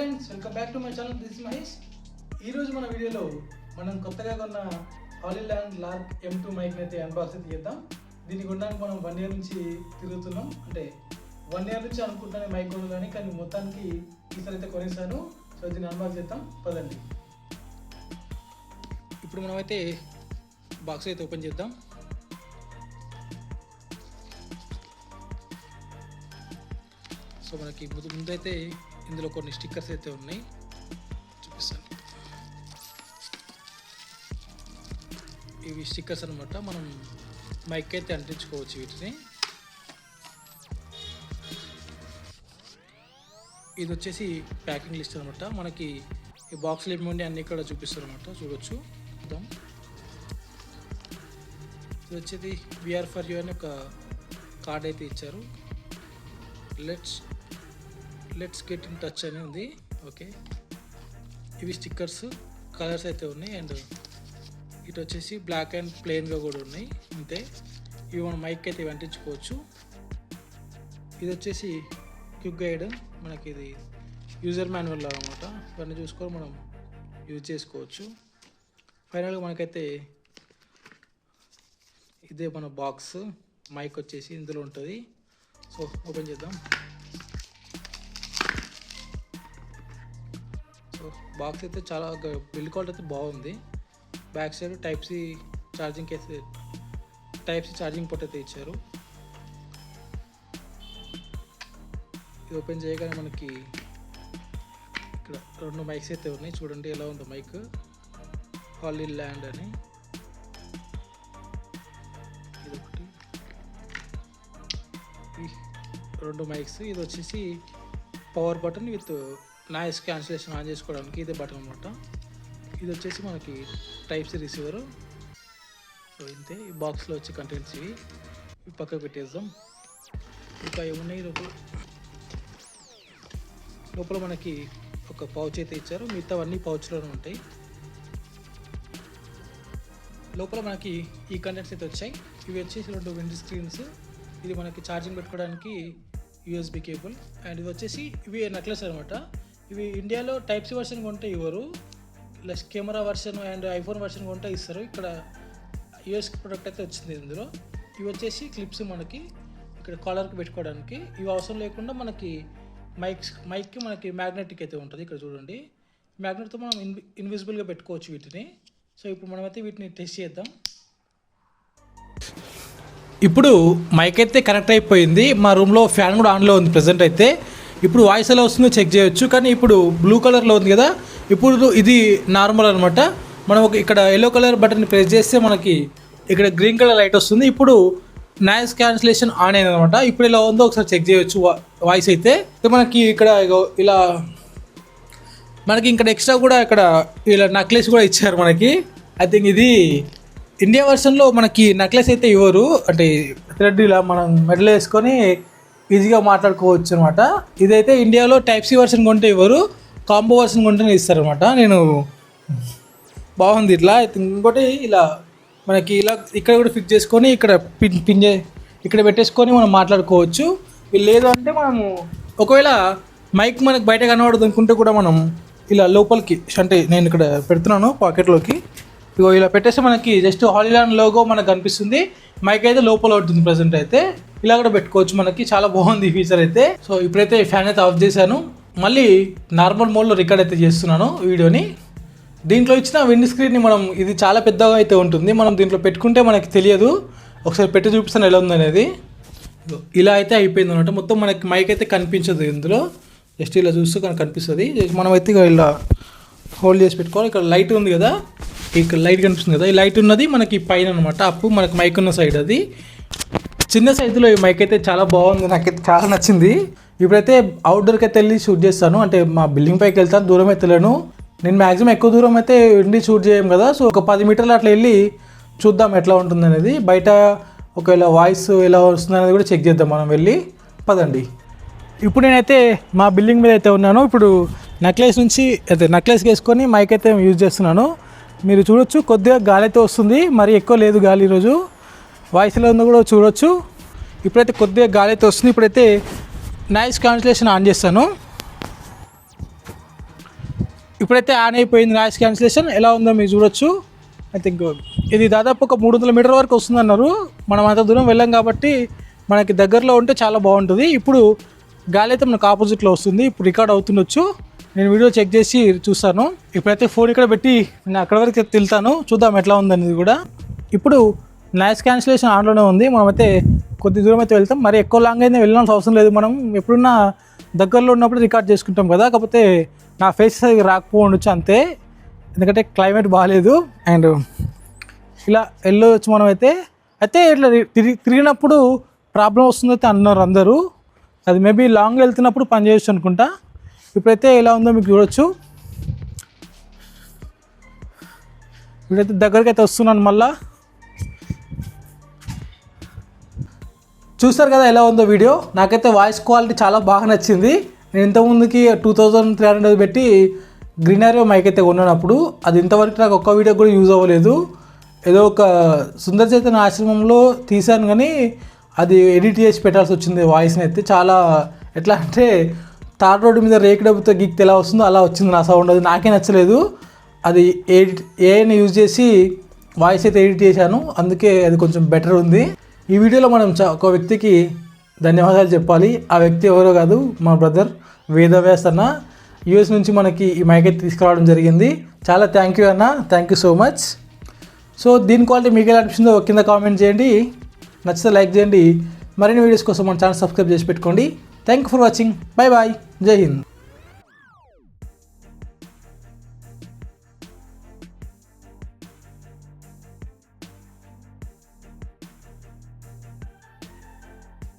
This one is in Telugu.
Welcome back to my channel this Mahesh ఈరోజు మన వీడియోలో మనం కొత్తగా కొన్న హాలీల్యాండ్ లార్క్ ఎం టూ మైక్ని అయితే అన్బాక్సింగ్ అయితే చేద్దాం. దీన్ని కొనడానికి మనం వన్ ఇయర్ నుంచి తిరుగుతున్నాం. అంటే వన్ ఇయర్ నుంచి అనుకుంటున్నాను మైక్ కొను కానీ కానీ మొత్తానికి ఈసారి అయితే కొనేసాను సో దీన్ని అన్బాక్స్ చేద్దాం. పదండి. ఇప్పుడు మనం అయితే బాక్స్ అయితే ఓపెన్ చేద్దాం. సో మనకి ముందు ముందైతే ఇందులో కొన్ని స్టిక్కర్స్ అయితే ఉన్నాయి. చూపిస్తాను. ఇవి స్టిక్కర్స్ అనమాట మనం మైక్ అయితే అంటించుకోవచ్చు వీటిని. ఇది వచ్చేసి ప్యాకింగ్ లిస్ట్ అనమాట మనకి ఈ బాక్స్లు ఇవ్వండి అన్ని ఇక్కడ చూపిస్తారు అనమాట చూడొచ్చు. చూద్దాం. ఇది వచ్చేది విఆర్ ఫర్ యూ అని ఒక కార్డ్ అయితే ఇచ్చారు. Let's let's get in touch అని ఉంది. ఓకే ఇవి స్టిక్కర్స్ కలర్స్ అయితే ఉన్నాయి అండ్ ఇటు వచ్చేసి బ్లాక్ అండ్ ప్లెయిన్గా కూడా ఉన్నాయి. అంతే. ఇవి మనం మైక్ అయితే వెంటించుకోవచ్చు ఇది వచ్చేసి క్విక్ గైడ్ మనకి ఇది యూజర్ మాన్యువల్ లాగా అనమాట ఇవన్నీ చూసుకొని మనం యూజ్ చేసుకోవచ్చు. ఫైనల్గా మనకైతే ఇదే మన బాక్స్ మైక్ వచ్చేసి ఇందులో ఉంటుంది. సో ఓపెన్ చేద్దాం. బాక్స్ అయితే చాలా బిల్డ్ క్వాలిటీ అయితే బాగుంది. Back side type C charging case type C charging port అయితే ఇచ్చారు. ఇది ఓపెన్ చేయగానే మనకి ఇక్కడ రెండు మైక్స్ అయితే ఉన్నాయి. చూడండి ఎలా ఉందో మైక్. హాలీ ల్యాండ్ అని. ఇదొకటి. రెండు మైక్స్. ఇది వచ్చేసి power button with noise cancellation on చేసుకోవడానికి ఇదే బటన్ అనమాట ఇది వచ్చేసి మనకి టైప్ సి రిసీవర్. సో ఇంతే ఈ బాక్స్లో వచ్చి కంటెంట్స్ ఇవి. ఇవి పక్కకు పెట్టేద్దాం. ఇంకా ఏమున్నాయి లోపల? లోపల మనకి ఒక పౌచ్ అయితే ఇచ్చారు. మిగతావన్నీ పౌచ్లోనే ఉంటాయి. లోపల మనకి ఈ కంటెంట్స్ అయితే వచ్చాయి. ఇవి వచ్చేసి రెండు విండ్ స్క్రీన్స్. ఇది మనకి ఛార్జింగ్ పెట్టుకోవడానికి యూఎస్బి కేబుల్ అండ్ ఇది వచ్చేసి ఇవి నెక్లెస్ అనమాట ఇవి ఇండియాలో టైప్ సి వర్షన్ కొంటే ఇవ్వరు. Plus camera version and iPhone version కొంటే ఇస్తారు. ఇక్కడ యూఎస్ ప్రొడక్ట్ అయితే వచ్చింది ఇందులో. ఇవి వచ్చేసి క్లిప్స్ మనకి ఇక్కడ కాలర్కి పెట్టుకోవడానికి. ఇవి అవసరం లేకుండా మనకి మైక్స్ మైక్కి మనకి మ్యాగ్నెటిక్ అయితే ఉంటుంది ఇక్కడ చూడండి. మ్యాగ్నెట్తో మనం ఇన్వి ఇన్విజిబుల్గా పెట్టుకోవచ్చు వీటిని. సో ఇప్పుడు మనమైతే వీటిని టెస్ట్ చేద్దాం. ఇప్పుడు మైక్ అయితే కనెక్ట్ అయిపోయింది. మా రూమ్లో ఫ్యాన్ కూడా ఆన్లో ఉంది ప్రజెంట్ అయితే. ఇప్పుడు వాయిస్ ఎలా వస్తుందో చెక్ చేయొచ్చు. కానీ ఇప్పుడు బ్లూ కలర్లో ఉంది కదా ఇప్పుడు ఇది నార్మల్ అనమాట మనం ఒక ఇక్కడ ఎల్లో కలర్ బటన్ ప్రెస్ చేస్తే మనకి ఇక్కడ గ్రీన్ కలర్ లైట్ వస్తుంది. ఇప్పుడు నాయిస్ క్యాన్సిలేషన్ ఆన్ అయింది అనమాట ఇప్పుడు ఇలా ఉందో ఒకసారి చెక్ చేయొచ్చు వాయిస్ అయితే. మనకి ఇక్కడ ఇగో ఇలా మనకి ఇక్కడ ఎక్స్ట్రా కూడా ఇక్కడ ఇలా నక్లెస్ కూడా ఇచ్చారు మనకి. ఐ థింక్ ఇది ఇండియా వర్షన్లో మనకి నక్లెస్ అయితే ఇవ్వరు. అంటే థ్రెడ్ ఇలా మనం మెడల్ వేసుకొని ఈజీగా మాట్లాడుకోవచ్చు అనమాట ఇదైతే ఇండియాలో టైప్ సి వర్షన్ కొంటే ఇవ్వరు కాంబో వర్షన్ కొంటేనే ఇస్తారు అనమాట నేను బాగుంది ఇట్లా. ఇంకోటి ఇలా మనకి ఇలా ఇక్కడ కూడా ఫిక్స్ చేసుకొని ఇక్కడ పిన్ పిన్ చే ఇక్కడ పెట్టేసుకొని మనం మాట్లాడుకోవచ్చు. లేదు అంటే మనము ఒకవేళ మైక్ మనకు బయట కనబడదు అనుకుంటే కూడా మనం ఇలా లోపలికి అంటే నేను ఇక్కడ పెడుతున్నాను పాకెట్లోకి. ఇగో ఇలా పెట్టేస్తే మనకి జస్ట్ హాలీలాండ్ లోగో మనకు కనిపిస్తుంది. మైక్ అయితే లోపల ఉంటుంది ప్రజెంట్ అయితే. ఇలా కూడా పెట్టుకోవచ్చు మనకి. చాలా బాగుంది ఈ ఫీచర్ అయితే. సో ఇప్పుడైతే ఫ్యాన్ అయితే ఆఫ్ చేశాను. మళ్ళీ నార్మల్ మోడ్లో రికార్డ్ అయితే చేస్తున్నాను వీడియోని. దీంట్లో ఇచ్చిన విండ్ స్క్రీన్ని మనం ఇది చాలా పెద్దగా అయితే ఉంటుంది. మనం దీంట్లో పెట్టుకుంటే మనకి తెలియదు. ఒకసారి పెట్టి చూపిస్తాను ఎలా ఉందనేది. ఇలా అయితే అయిపోయింది అనమాట మొత్తం మనకి మైక్ అయితే కనిపించదు ఇందులో. జస్ట్ ఇలా చూస్తూ కనుక కనిపిస్తుంది. మనం అయితే ఇలా హోల్డ్ చేసి పెట్టుకోవాలి. ఇక్కడ లైట్ ఉంది కదా. ఇక్కడ లైట్ కనిపిస్తుంది కదా. ఈ లైట్ ఉన్నది మనకి పైన అనమాట అప్పు మనకి మైక్ ఉన్న సైడ్ అది. చిన్న సైజులో ఈ మైక్ అయితే చాలా బాగుంది నాకైతే చాలా నచ్చింది. ఇప్పుడైతే అవుట్డోర్కి అయితే వెళ్ళి షూట్ చేస్తాను. అంటే మా బిల్డింగ్ పైకి వెళ్తాను దూరం అయితే నేను మ్యాక్సిమం ఎక్కువ దూరం అయితే ఉండి షూట్ చేయం కదా. సో ఒక పది మీటర్లు అట్లా వెళ్ళి చూద్దాం ఎట్లా ఉంటుంది అనేది. బయట ఒకవేళ వాయిస్ ఎలా వస్తుంది అనేది కూడా చెక్ చేద్దాం. మనం వెళ్ళి పదండి. ఇప్పుడు నేనైతే మా బిల్డింగ్ మీద అయితే ఉన్నాను. ఇప్పుడు నెక్లెస్ నుంచి అయితే నెక్లెస్ వేసుకొని మైక్ అయితే యూజ్ చేస్తున్నాను. మీరు చూడొచ్చు కొద్దిగా గాలి అయితే వస్తుంది. మరి ఎక్కువ లేదు గాలి ఈరోజు. వాయిస్లో ఉందో కూడా చూడొచ్చు. ఇప్పుడైతే కొద్దిగా గాలి అయితే వస్తుంది. ఇప్పుడైతే నాయిస్ క్యాన్సిలేషన్ ఆన్ చేస్తాను. ఇప్పుడైతే ఆన్ అయిపోయింది నాయిస్ క్యాన్సిలేషన్ ఎలా ఉందో మీరు చూడొచ్చు. ఐ థింక్ ఇది దాదాపు ఒక మూడు వందల మీటర్ వరకు వస్తుంది అన్నారు. మనం అంత దూరం వెళ్ళాం కాబట్టి మనకి దగ్గరలో ఉంటే చాలా బాగుంటుంది. ఇప్పుడు గాలి అయితే మనకు ఆపోజిట్లో వస్తుంది. ఇప్పుడు రికార్డ్ అవుతుండొచ్చు. నేను వీడియో చెక్ చేసి చూస్తాను. ఇప్పుడైతే ఫోన్ ఇక్కడ పెట్టి నేను అక్కడ వరకు వెళ్తాను చూద్దాం ఎట్లా ఉందనేది కూడా. ఇప్పుడు నాయిస్ క్యాన్సిలేషన్ ఆన్లోనే ఉంది. మనమైతే కొద్ది దూరం అయితే వెళ్తాం. మరి ఎక్కువ లాంగ్ అయితే వెళ్ళాల్సిన అవసరం లేదు. మనం ఎప్పుడున్నా దగ్గరలో ఉన్నప్పుడు రికార్డ్ చేసుకుంటాం కదా. కాకపోతే నా ఫేస్ సరిగ్గా రాకపోవచ్చు అంతే. ఎందుకంటే క్లైమేట్ బాగాలేదు అండ్ ఇలా వెళ్ళవచ్చు మనం అయితే అయితే ఇట్లా తిరిగి తిరిగినప్పుడు ప్రాబ్లం వస్తుందైతే అన్నారు అందరూ. అది మేబీ లాంగ్ వెళ్తున్నప్పుడు పనిచేయచ్చు అనుకుంటా. ఇప్పుడైతే ఎలా ఉందో మీకు చూడొచ్చు. ఇప్పుడైతే దగ్గరికి అయితే వస్తున్నాను మళ్ళీ. చూస్తారు కదా ఎలా ఉందో వీడియో? నాకైతే వాయిస్ క్వాలిటీ చాలా బాగా నచ్చింది. నేను ఇంతకుముందుకి టూ థౌజండ్ త్రీ హండ్రెడ్ పెట్టి గ్రీనరీ మైక్ అయితే కొన్నాను అప్పుడు అది ఇంతవరకు నాకు ఒక్క వీడియో కూడా యూజ్ అవ్వలేదు. ఏదో ఒక సుందర చైతన్య ఆశ్రమంలో తీశాను కానీ అది ఎడిట్ చేసి పెట్టాల్సి వచ్చింది వాయిస్ని అయితే. చాలా ఎట్లా అంటే తార్ రోడ్డు మీద రేకు డబ్బుతో గిక్తే ఎలా వస్తుందో అలా వచ్చింది నా సౌండ్ అది నాకే నచ్చలేదు. అది ఎడిట్ ఏఐని యూజ్ చేసి వాయిస్ అయితే ఎడిట్ చేశాను. అందుకే అది కొంచెం బెటర్ ఉంది. ఈ వీడియోలో మనం ఒక వ్యక్తికి ధన్యవాదాలు చెప్పాలి. ఆ వ్యక్తి ఎవరో కాదు మా బ్రదర్ వేదవ్యాస్ అన్న. యూఎస్ నుంచి మనకి ఈ మైక్ అయితే తీసుకురావడం జరిగింది. చాలా థ్యాంక్ యూ అన్న. Thank you so much so దీని క్వాలిటీ మీకు ఎలా అనిపిస్తుందో కింద కామెంట్ చేయండి. నచ్చితే లైక్ చేయండి. మరిన్ని వీడియోస్ కోసం మన ఛానల్ సబ్స్క్రైబ్ చేసి పెట్టుకోండి. Thank you for watching bye bye జై హింద్